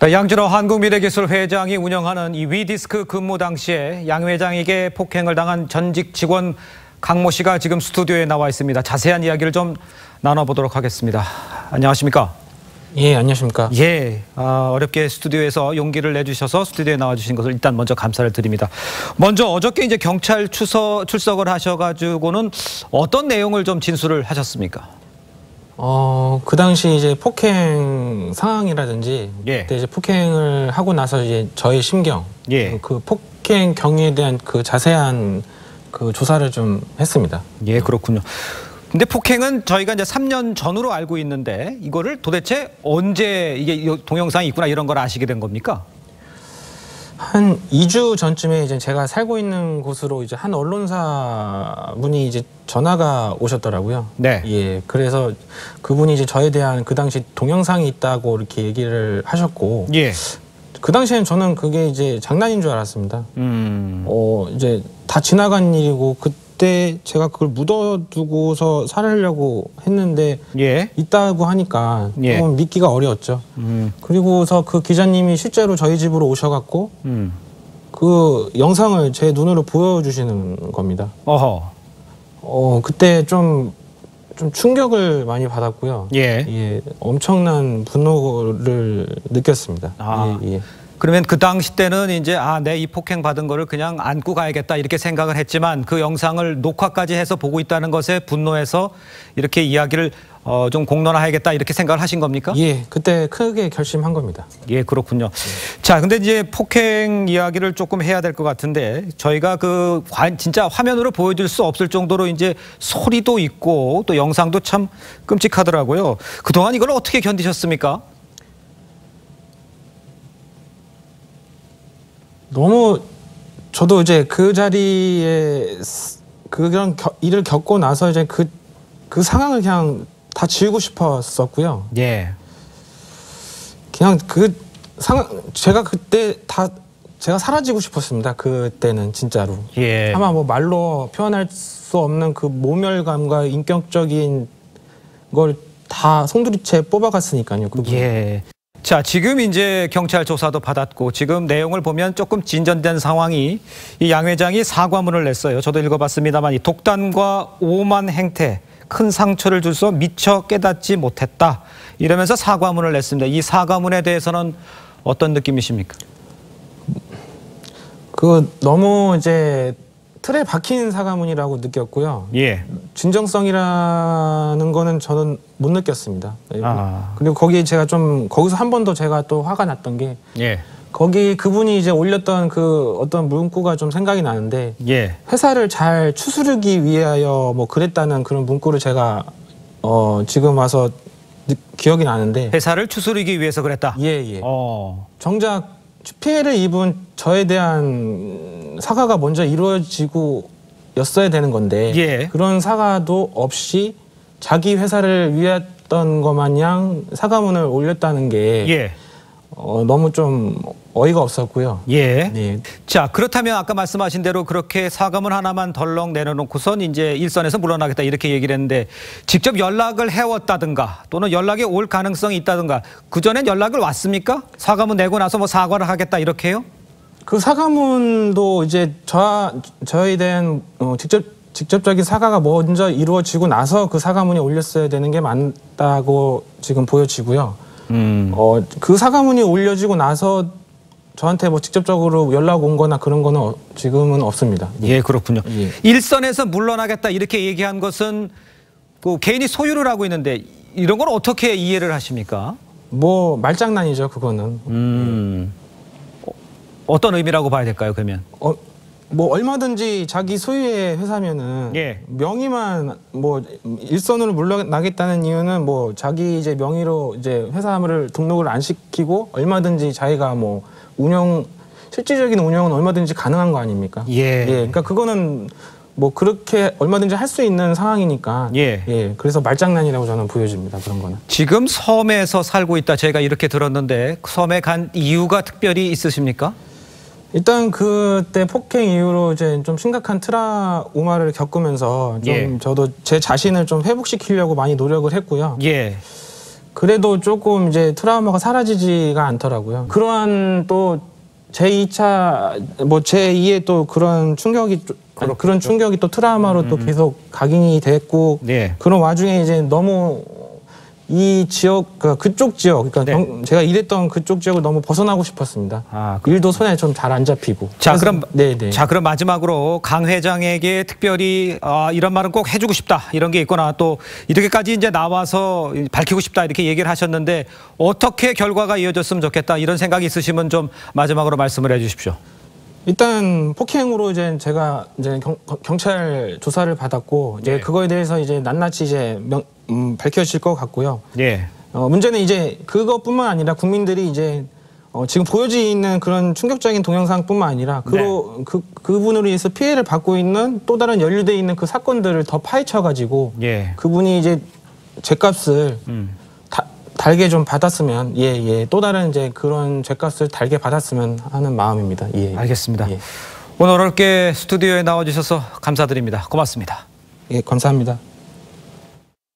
네, 양진호 한국미래기술 회장이 운영하는 이 위디스크 근무 당시에 양 회장에게 폭행을 당한 전직 직원 강 모 씨가 지금 스튜디오에 나와 있습니다. 자세한 이야기를 좀 나눠보도록 하겠습니다. 안녕하십니까? 예, 안녕하십니까. 예, 아, 어렵게 스튜디오에서 용기를 내주셔서 스튜디오에 나와주신 것을 일단 먼저 감사를 드립니다. 먼저 어저께 이제 경찰 추서, 출석을 하셔가지고는 어떤 내용을 좀 진술을 하셨습니까? 어, 그 당시 이제 폭행 상황이라든지 예. 그때 이제 폭행을 하고 나서 이제 저의 심경, 예. 그 폭행 경위에 대한 그 자세한 그 조사를 좀 했습니다. 예, 그렇군요. 근데 폭행은 저희가 이제 3년 전으로 알고 있는데 이거를 도대체 언제 이게 동영상이 있구나 이런 걸 아시게 된 겁니까? 한 2주 전쯤에 이제 제가 살고 있는 곳으로 이제 한 언론사 분이 이제 전화가 오셨더라고요. 네. 예. 그래서 그분이 이제 저에 대한 그 당시 동영상이 있다고 이렇게 얘기를 하셨고 예. 그 당시엔 저는 그게 이제 장난인 줄 알았습니다. 음. 어 이제 다 지나간 일이고 그 때 제가 그걸 묻어두고서 살으려고 했는데 예. 있다고 하니까 예. 조금 믿기가 어려웠죠. 음. 그리고서 그 기자님이 실제로 저희 집으로 오셔갖고 음. 그 영상을 제 눈으로 보여주시는 겁니다. 어허. 어 그때 좀 좀 충격을 많이 받았고요. 예. 예, 엄청난 분노를 느꼈습니다. 아. 예, 예. 그러면 그 당시 때는 이제 아, 내 이 폭행 받은 거를 그냥 안고 가야겠다 이렇게 생각을 했지만 그 영상을 녹화까지 해서 보고 있다는 것에 분노해서 이렇게 이야기를 어, 좀 공론화해야겠다 이렇게 생각을 하신 겁니까? 예, 그때 크게 결심한 겁니다. 예, 그렇군요. 자, 근데 이제 폭행 이야기를 조금 해야 될 것 같은데 저희가 그 관- 진짜 화면으로 보여줄 수 없을 정도로 이제 소리도 있고 또 영상도 참 끔찍하더라고요. 그동안 이걸 어떻게 견디셨습니까? 너무 저도 이제 그 자리에 스- 그런 겨- 일을 겪고 나서 이제 그, 그 상황을 그냥 다 지우고 싶었었고요. 예. 그냥 그 상황, 제가 그때 다 제가 사라지고 싶었습니다. 그때는 진짜로. 예. 아마 뭐 말로 표현할 수 없는 그 모멸감과 인격적인 걸 다 송두리째 뽑아갔으니까요. 그분. 예. 자, 지금 이제 경찰 조사도 받았고 지금 내용을 보면 조금 진전된 상황이 이 양 회장이 사과문을 냈어요. 저도 읽어봤습니다만 이 독단과 오만 행태 큰 상처를 줄서 미처 깨닫지 못했다 이러면서 사과문을 냈습니다. 이 사과문에 대해서는 어떤 느낌이십니까? 그 너무 이제 틀에 박힌 사과문이라고 느꼈고요. 예. 진정성이라는 거는 저는 못 느꼈습니다. 아. 그리고 거기에 제가 좀 거기서 한 번 더 제가 또 화가 났던 게 예. 거기 그분이 이제 올렸던 그 어떤 문구가 좀 생각이 나는데 예. 회사를 잘 추스르기 위하여 뭐 그랬다는 그런 문구를 제가 어 지금 와서 느- 기억이 나는데 회사를 추스르기 위해서 그랬다. 예 예 어. 정작 피해를 입은 저에 대한 사과가 먼저 이루어지고 였어야 되는 건데 예. 그런 사과도 없이 자기 회사를 위했던 것 마냥 사과문을 올렸다는 게 예. 어, 너무 좀 어이가 없었고요. 예. 네. 자, 그렇다면 아까 말씀하신 대로 그렇게 사과문 하나만 덜렁 내려놓고선 이제 일선에서 물러나겠다 이렇게 얘기를 했는데 직접 연락을 해왔다든가 또는 연락이 올 가능성이 있다든가 그 전엔 연락을 왔습니까? 사과문 내고 나서 뭐 사과를 하겠다 이렇게요? 그 사과문도 이제 저 저에 대한 어, 직접 직접적인 사과가 먼저 이루어지고 나서 그 사과문이 올렸어야 되는 게 맞다고 지금 보여지고요. 음. 어, 그 사과문이 올려지고 나서 저한테 뭐 직접적으로 연락 온 거나 그런 거는 어, 지금은 없습니다. 예, 그렇군요. 예. 일선에서 물러나겠다 이렇게 얘기한 것은 그 개인이 소유를 하고 있는데 이런 걸 어떻게 이해를 하십니까? 뭐 말장난이죠, 그거는. 음. 어, 어떤 의미라고 봐야 될까요, 그러면? 어, 뭐 얼마든지 자기 소유의 회사면은 예. 명의만 뭐 일선으로 물러나겠다는 이유는 뭐 자기 이제 명의로 이제 회사를 등록을 안 시키고 얼마든지 자기가 뭐 운영 실질적인 운영은 얼마든지 가능한 거 아닙니까? 예. 그러니까 그거는 뭐 그렇게 얼마든지 할 수 있는 상황이니까 예. 그래서 말장난이라고 저는 보여집니다. 그런 거는. 지금 섬에서 살고 있다 제가 이렇게 들었는데 섬에 간 이유가 특별히 있으십니까? 일단 그때 폭행 이후로 이제 좀 심각한 트라우마를 겪으면서 좀 예. 저도 제 자신을 좀 회복시키려고 많이 노력을 했고요. 예. 그래도 조금 이제 트라우마가 사라지지가 않더라고요. 그러한 또 제2차 뭐 제2의 또 그런 충격이 아니, 그런 충격이 또 트라우마로 또 계속 각인이 됐고 네. 그런 와중에 이제 너무 이 지역 그러니까 그쪽 지역 그러니까 네. 경- 제가 일했던 그쪽 지역을 너무 벗어나고 싶었습니다. 아, 일도 손에 좀 잘 안 잡히고. 자, 그럼 네네. 자, 그럼 마지막으로 강 회장에게 특별히 아, 이런 말은 꼭 해주고 싶다 이런 게 있거나 또 이렇게까지 이제 나와서 밝히고 싶다 이렇게 얘기를 하셨는데 어떻게 결과가 이어졌으면 좋겠다 이런 생각이 있으시면 좀 마지막으로 말씀을 해주십시오. 일단 폭행으로 이제 제가 이제 경, 경찰 조사를 받았고 이제 네. 그거에 대해서 이제 낱낱이 이제 명, 음, 밝혀질 것 같고요. 예. 어, 문제는 이제 그것뿐만 아니라 국민들이 이제 어, 지금 보여지고 있는 그런 충격적인 동영상뿐만 아니라 그로 그 그분으로 인해서 피해를 받고 있는 또 다른 연루돼 있는 그 사건들을 더 파헤쳐 가지고 예. 그분이 이제 죄값을 음. 다- 달게 좀 받았으면 예예 또 다른 이제 그런 죄값을 달게 받았으면 하는 마음입니다. 예. 알겠습니다. 예. 오늘 어렵게 스튜디오에 나와주셔서 감사드립니다. 고맙습니다. 예 감사합니다.